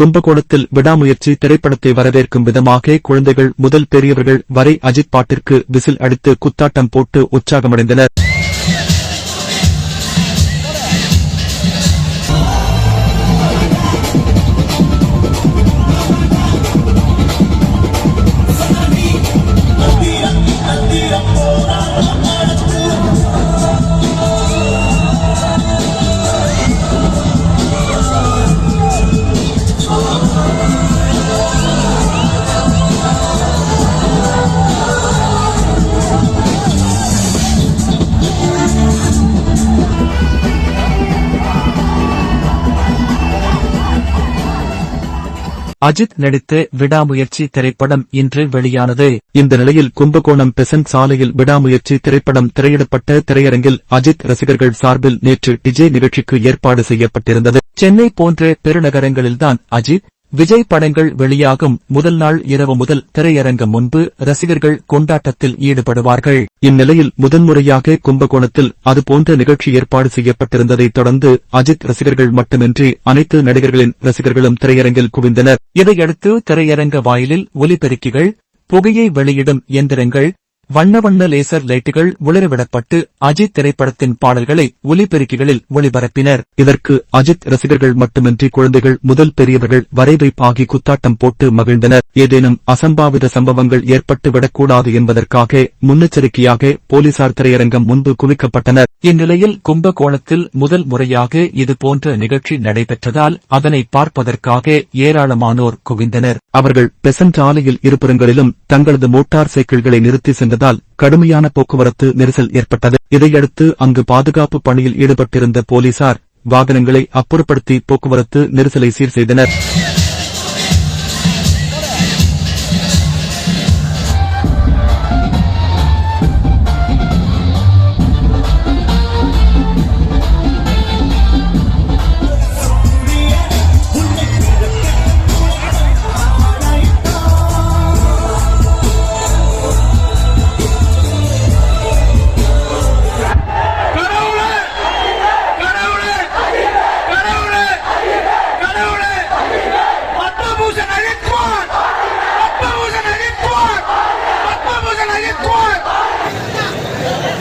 கும்பகோணத்தில் விடாமுயற்சி திரைப்படத்தை வரவேற்கும் விதமாக குழந்தைகள் முதல் பெரியவர்கள் வரை அஜித் பாட்டிற்கு விசில் அடித்து குத்தாட்டம் போட்டு உற்சாகமடைந்தனர். அஜித் நடித்த விடாமுயற்சி திரைப்படம் இன்று வெளியானது. இந்த நிலையில் கும்பகோணம் பெசன்ட் சாலையில் விடாமுயற்சி திரைப்படம் திரையிடப்பட்ட திரையரங்கில் அஜித் ரசிகர்கள் சார்பில் நேற்று டிஜே நிகழ்ச்சிக்கு ஏற்பாடு செய்யப்பட்டிருந்தது. சென்னை போன்ற பெருநகரங்களில்தான் அஜித் விஜய் படங்கள் வெளியாகும் முதல் நாள் இரவு முதல் திரையரங்கம் முன்பு ரசிகர்கள் கொண்டாட்டத்தில் ஈடுபடுவார்கள். இந்நிலையில் முதன்முறையாக கும்பகோணத்தில் அதுபோன்ற நிகழ்ச்சி ஏற்பாடு செய்யப்பட்டிருந்ததைத் தொடர்ந்து அஜித் ரசிகர்கள் மட்டுமின்றி அனைத்து நடிகர்களின் ரசிகர்களும் திரையரங்கில் குவிந்தனர். இதையடுத்து திரையரங்க வாயிலில் ஒலிபெருக்கிகள் புகையை வெளியிடும் எந்திரங்கள் வண்ண வண்ண லேசர் லைட்டுகள் உளறவிடப்பட்டு அஜித் திரைப்படத்தின் பாடல்களை ஒலிபெருக்கிகளில் ஒளிபரப்பினர். இதற்கு அஜித் ரசிகர்கள் மட்டுமின்றி குழந்தைகள் முதல் பெரியவர்கள் வரைவைப்பாகி குத்தாட்டம் போட்டு மகிழ்ந்தனர். ஏதேனும் அசம்பாவித சம்பவங்கள் ஏற்பட்டு விடக்கூடாது என்பதற்காக முன்னெச்சரிக்கையாக போலீசார் திரையரங்கம் முன்பு குவிக்கப்பட்டனர். இந்நிலையில் கும்பகோணத்தில் முதல் முறையாக இதுபோன்ற நிகழ்ச்சி நடைபெற்றதால் அதனை பார்ப்பதற்காக ஏராளமானோர் குவிந்தனர். அவர்கள் பெசன்ட் ஆலையில் இருபுறங்களிலும் தங்களது மோட்டார் சைக்கிள்களை நிறுத்தி இருந்ததால் கடுமையான போக்குவரத்து நெரிசல் ஏற்பட்டது. இதையடுத்து அங்கு பாதுகாப்பு பணியில் ஈடுபட்டிருந்த போலீசார் வாகனங்களை அப்புறப்படுத்தி போக்குவரத்து நெரிசலை சீர் செய்தனர்.